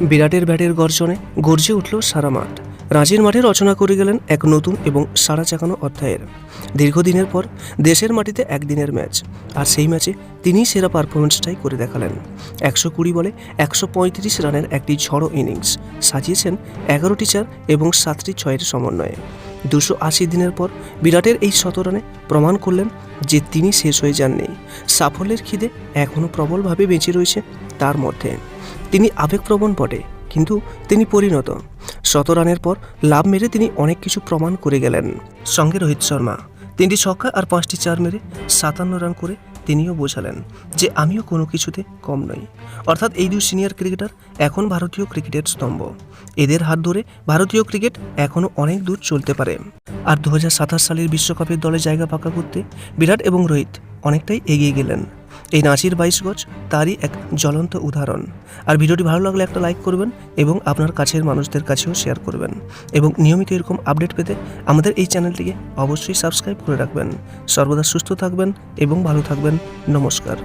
বিরাটের ব্যাটের গর্জনে গর্জে উঠল সারা মাঠ। রাঁচির মাঠে রচনা করে গেলেন এক নতুন এবং সারা চাকানো অধ্যায়ের। দীর্ঘদিনের পর দেশের মাটিতে একদিনের ম্যাচ, আর সেই ম্যাচে তিনিই সেরা পারফরমেন্সটাই করে দেখালেন। একশো কুড়ি বলে একশো পঁয়ত্রিশ রানের একটি ঝড়ো ইনিংস সাজিয়েছেন এগারোটি চার এবং সাতটি ছয়ের সমন্বয়ে। দুশো আশি দিনের পর বিরাটের এই শত রানে প্রমাণ করলেন যে তিনি শেষ হয়ে যাননি। সাফল্যের খিদে এখনও প্রবলভাবে বেঁচে রয়েছে তার মধ্যে। তিনি আবেগপ্রবণ বটে, কিন্তু তিনি পরিণত। শত রানের পর লাভ মেরে তিনি অনেক কিছু প্রমাণ করে গেলেন। সঙ্গে রোহিত শর্মা, তিনটি ছক্কা আর পাঁচটি চার মেরে সাতান্ন রান করে তিনিও বোঝালেন যে আমিও কোনো কিছুতে কম নই। অর্থাৎ এই দুই সিনিয়র ক্রিকেটার এখন ভারতীয় ক্রিকেটের স্তম্ভ। এদের হাত ধরে ভারতীয় ক্রিকেট এখনও অনেক দূর চলতে পারে। আর দু হাজার সাতাশ সালের বিশ্বকাপের দলে জায়গা পাকা করতে বিরাট এবং রোহিত অনেকটাই এগিয়ে গেলেন। এই নাচির বাইশ গজ তারই এক জ্বলন্ত উদাহরণ। আর ভিডিওটি ভালো লাগলে একটা লাইক করবেন এবং আপনার কাছের মানুষদের কাছেও শেয়ার করবেন। এবং নিয়মিত এরকম আপডেট পেতে আমাদের এই চ্যানেলটিকে অবশ্যই সাবস্ক্রাইব করে রাখবেন। সর্বদা সুস্থ থাকবেন এবং ভালো থাকবেন। নমস্কার।